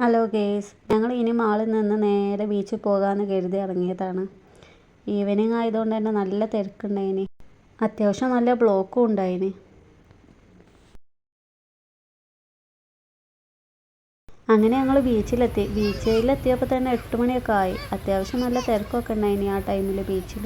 Hello guys ഞങ്ങൾ ഇനി മാളിൽ നിന്ന് നേരെ ബീച്ചിൽ പോകാമെന്ന് കരുതി ഇറങ്ങിയതാണ്. ഈവനിങ് ആയതുകൊണ്ട് തന്നെ നല്ല തിരക്കുണ്ടായിന്. അത്യാവശ്യം നല്ല ബ്ലോക്കും ഉണ്ടായിന്. അങ്ങനെ ഞങ്ങൾ ബീച്ചിലെത്തി ബീച്ചിലെത്തിയപ്പോൾ തന്നെ എട്ട് മണിയൊക്കെ ആയി. അത്യാവശ്യം നല്ല തിരക്കൊക്കെ ഉണ്ടായിനി ആ ടൈമിൽ ബീച്ചിൽ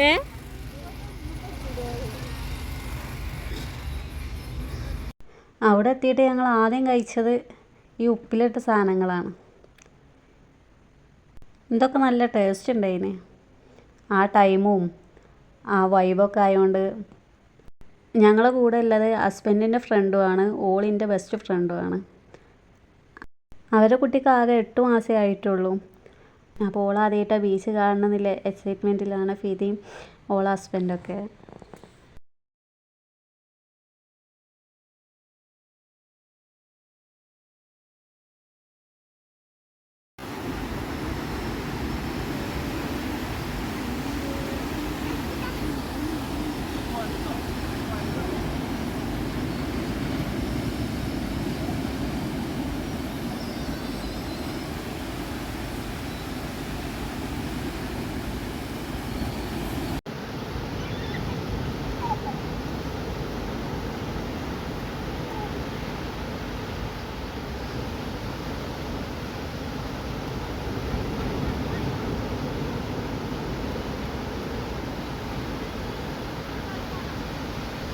ഏ? അവിടെ എത്തിയിട്ട് ഞങ്ങൾ ആദ്യം കഴിച്ചത് ഈ ഉപ്പിലിട്ട സാധനങ്ങളാണ്. ഇതൊക്കെ നല്ല ടേസ്റ്റ് ഉണ്ടായിന്. ആ ടൈമും ആ വൈബൊക്കെ ആയതുകൊണ്ട് ഞങ്ങളുടെ കൂടെ ഉള്ളത് ഹസ്ബൻഡിന്റെ ഫ്രണ്ടുമാണ് ഓളിന്റെ ബെസ്റ്റ് ഫ്രണ്ടുമാണ് അവരുടെ കുട്ടിക്ക് ആകെ എട്ട് മാസമേ ആയിട്ടുള്ളൂ. അപ്പോൾ ഓൾ ആദ്യമായിട്ടാണ് ബീച്ച് കാണുന്നതിൽ എക്സൈറ്റ്മെന്റിലാണ് ഫിദയും ഓളെ ഹസ്ബൻഡൊക്കെ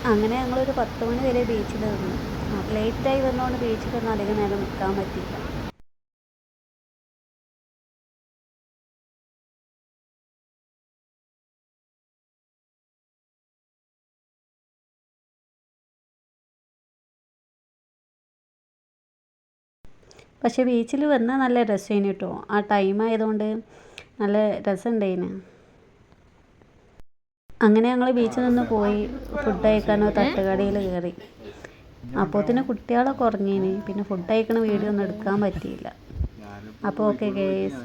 അങ്ങനെ ഞങ്ങളൊരു പത്ത് മണി വരെ ബീച്ചിൽ നിന്നു. ലേറ്റായി ബീച്ചിൽ ബീച്ചിലൊന്നും അധികം നേരം നിൽക്കാൻ പറ്റിയില്ല. പക്ഷേ ബീച്ചിൽ വന്നാൽ നല്ല രസമായിന് കേട്ടോ ആ ടൈം ആയതുകൊണ്ട് നല്ല രസമുണ്ടായിന് അങ്ങനെ ഞങ്ങൾ ബീച്ചിൽ നിന്ന് പോയി ഫുഡ് കഴിക്കാനോ തട്ടുകടയിൽ കയറി അപ്പോത്തിന് കുട്ടികളൊക്കെ ഉറങ്ങീന് പിന്നെ ഫുഡ് കഴിക്കണ വീഡിയോ ഒന്നും എടുക്കാൻ പറ്റിയില്ല. അപ്പോൾ ഓക്കെ ഗേസ്